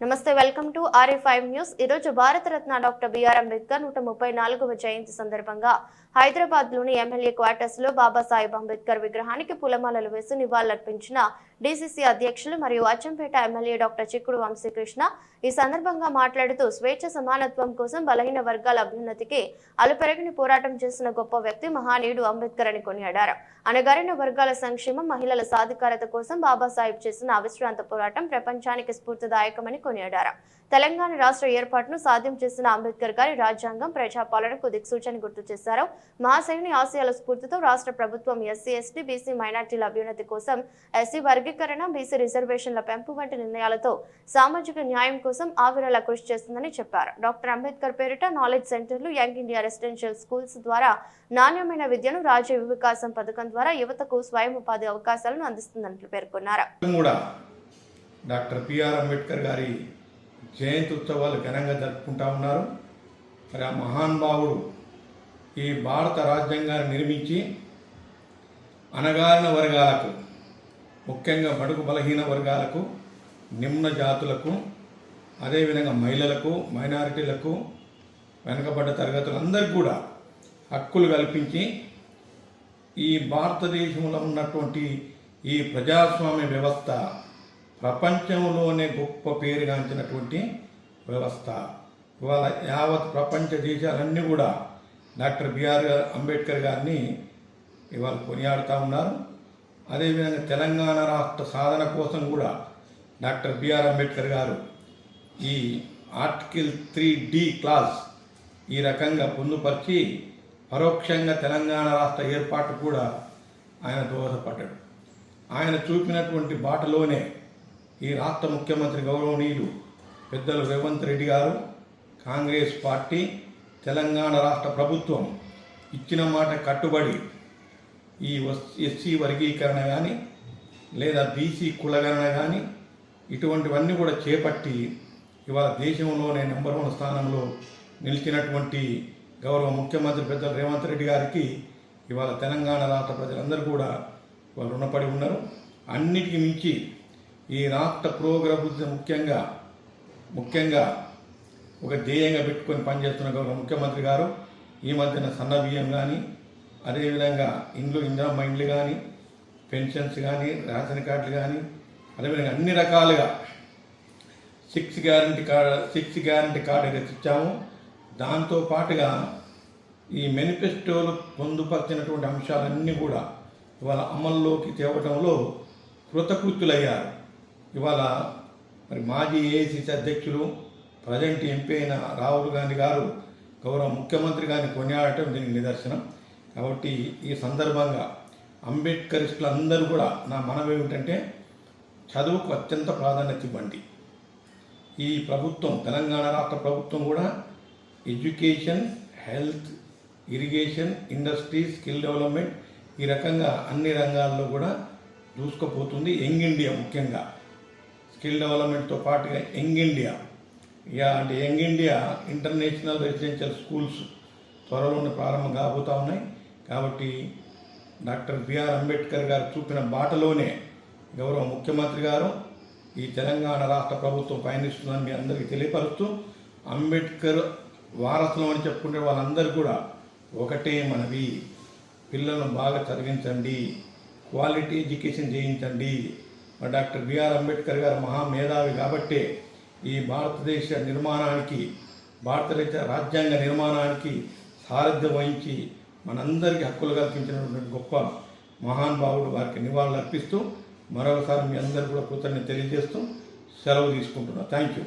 నమస్తే welcome to RA five news. ఈరోజు Bharat Ratna doctor BR Ambedkar నూట ముప్పై నాలుగవ జయంతి సందర్భంగా హైదరాబాద్లోని ఎమ్మెల్యే క్వార్టర్స్లో బాబాసాహెబ్ అంబేద్కర్ విగ్రహానికి పూలమాలలు వేసి నివాళులర్పించిన డీసీసీ అధ్యక్షులు మరియు అచ్చంపేట ఎమ్మెల్యే డాక్టర్ చిక్కుడు వంశీకృష్ణ ఈ సందర్భంగా మాట్లాడుతూ స్వేచ్ఛ సమానత్వం కోసం బలహీన వర్గాల అభ్యున్నతికి అలుపెరగని పోరాటం చేసిన గొప్ప వ్యక్తి మహానీయుడు అంబేద్కర్ అని కొనియాడారు. అనగారిన వర్గాల సంక్షేమం మహిళల సాధికారత కోసం బాబాసాహెబ్ చేసిన అవిశ్రాంత పోరాటం ప్రపంచానికి స్ఫూర్తిదాయకమని కొనియాడారు. తెలంగాణ రాష్ట్ర ఏర్పాటును సాధ్యం చేసిన అంబేద్కర్ గారి రాజ్యాంగం ప్రజాపాలనకు దిక్సూచని గుర్తు చేశారు. మహాశయుని ఆశయాల స్ఫూర్తితో రాష్ట్ర ప్రభుత్వం ఎస్సీ ఎస్టీ బీసీ మైనార్టీల అభ్యున్నతి కోసం ఎస్సీ వర్గీకరణ బీసీ రిజర్వేషన్ల పెంపు వంటి నిర్ణయాలతో సామాజిక న్యాయం కోసం ఆవిరలా కృషి చేస్తుందని చెప్పారు. డాక్టర్ అంబేద్కర్ పేరిట నాలెడ్జ్ సెంటర్లు యంగ్ ఇండియా రెసిడెన్షియల్ స్కూల్స్ ద్వారా నాణ్యమైన విద్యను రాజ్య వికాసం పథకం ద్వారా యువతకు స్వయం ఉపాధి అవకాశాలను అందిస్తుందని పేర్కొన్నారు. డాక్టర్ పిఆర్ అంబేద్కర్ గారి జయంతి ఉత్సవాలు ఘనంగా జరుపుకుంటా ఉన్నారు. మరి ఆ మహానుభావుడు ఈ భారత రాజ్యాంగాన్ని నిర్మించి అణగారిన వర్గాలకు ముఖ్యంగా బడుగు బలహీన వర్గాలకు నిమ్న జాతులకు అదేవిధంగా మహిళలకు మైనారిటీలకు వెనుకబడ్డ తరగతులందరికీ కూడా హక్కులు కల్పించి ఈ భారతదేశంలో ఉన్నటువంటి ఈ ప్రజాస్వామ్య వ్యవస్థ ప్రపంచంలోనే గొప్ప పేరుగాంచినటువంటి వ్యవస్థ. ఇవాళ యావత్ ప్రపంచ దేశాలన్నీ కూడా డాక్టర్ బిఆర్ అంబేద్కర్ గారిని ఇవాళ కొనియాడుతూ ఉన్నారు. అదేవిధంగా తెలంగాణ రాష్ట్ర సాధన కోసం కూడా డాక్టర్ బిఆర్ అంబేద్కర్ గారు ఈ ఆర్టికల్ త్రీ డి క్లాస్ ఈ రకంగా పొందుపరిచి పరోక్షంగా తెలంగాణ రాష్ట్ర ఏర్పాటు కూడా ఆయన దోహదపడ్డాడు. ఆయన చూపినటువంటి బాటలోనే ఈ రాష్ట్ర ముఖ్యమంత్రి గౌరవనీయులు పెద్దలు రేవంత్ రెడ్డి గారు కాంగ్రెస్ పార్టీ తెలంగాణ రాష్ట్ర ప్రభుత్వం ఇచ్చిన మాట కట్టుబడి ఈ ఎస్సీ వర్గీకరణ కానీ లేదా బీసీ కులగణన కానీ ఇటువంటివన్నీ కూడా చేపట్టి ఇవాళ దేశంలోనే నెంబర్ వన్ స్థానంలో నిలిచినటువంటి గౌరవ ముఖ్యమంత్రి పెద్దలు రేవంత్ రెడ్డి గారికి ఇవాళ తెలంగాణ రాష్ట్ర ప్రజలందరూ కూడా వాళ్ళు రుణపడి ఉన్నారు. అన్నిటికీ మించి ఈ రాష్ట్ర పురోగతి ముఖ్యంగా ముఖ్యంగా ఒక ధ్యేయంగా పెట్టుకొని పనిచేస్తున్న గౌరవ ముఖ్యమంత్రి గారు ఈ మధ్యన సన్న బియ్యం కానీ అదేవిధంగా ఇండ్లు ఇంద్ర మైండ్లు కానీ పెన్షన్స్ కానీ రేషన్ కార్డులు కానీ అదేవిధంగా అన్ని రకాలుగా six guarantee card six guarantee card ఏదైతే ఇచ్చామో దాంతో పాటుగా ఈ మేనిఫెస్టోలో పొందుపరిచినటువంటి అంశాలన్నీ కూడా ఇవాళ అమల్లోకి తేవటంలో కృతకృత్యులయ్యారు. ఇవాళ మరి మాజీ ఏఐసిసి అధ్యక్షులు ప్రజెంట్ ఎంపీ అయిన రాహుల్ గాంధీ గారు గౌరవ ముఖ్యమంత్రి గారిని కొనియాడటం దీనికి నిదర్శనం. కాబట్టి ఈ సందర్భంగా అంబేద్కరిస్టులు అందరూ కూడా నా మనవి ఏమిటంటే చదువుకు అత్యంత ప్రాధాన్యత ఇవ్వండి. ఈ ప్రభుత్వం తెలంగాణ రాష్ట్ర ప్రభుత్వం కూడా education health irrigation industry skill development ఈ రకంగా అన్ని రంగాల్లో కూడా దూసుకుపోతుంది. యంగ్ ఇండియా ముఖ్యంగా. స్కిల్ డెవలప్మెంట్తో పాటుగా యంగ్ ఇండియా. ఇక అంటే young India international residential schools త్వరలోనే ప్రారంభం కాబోతూ ఉన్నాయి. కాబట్టి డాక్టర్ బిఆర్ అంబేద్కర్ గారు చూపిన బాటలోనే గౌరవ ముఖ్యమంత్రి గారు ఈ తెలంగాణ రాష్ట్ర ప్రభుత్వం పయనిస్తుందని మీ అందరికీ తెలియపరుస్తూ అంబేద్కర్ వారసులం అని చెప్పుకుంటే వాళ్ళందరూ కూడా ఒకటే మనవి. పిల్లలను బాగా చదివించండి. క్వాలిటీ ఎడ్యుకేషన్ చేయించండి. డాక్టర్ బిఆర్ అంబేద్కర్ గారు మహామేధావి కాబట్టే ఈ భారతదేశ నిర్మాణానికి భారతదేశ రాజ్యాంగ నిర్మాణానికి సారథ్యం వహించి మనందరికీ హక్కులు కల్పించినటువంటి గొప్ప మహానుభావుడు వారికి నివాళులు అర్పిస్తూ మరొకసారి మీ అందరికీ కూడా కృతజ్ఞత తెలియజేస్తూ సెలవు తీసుకుంటున్నాను థ్యాంక్ యూ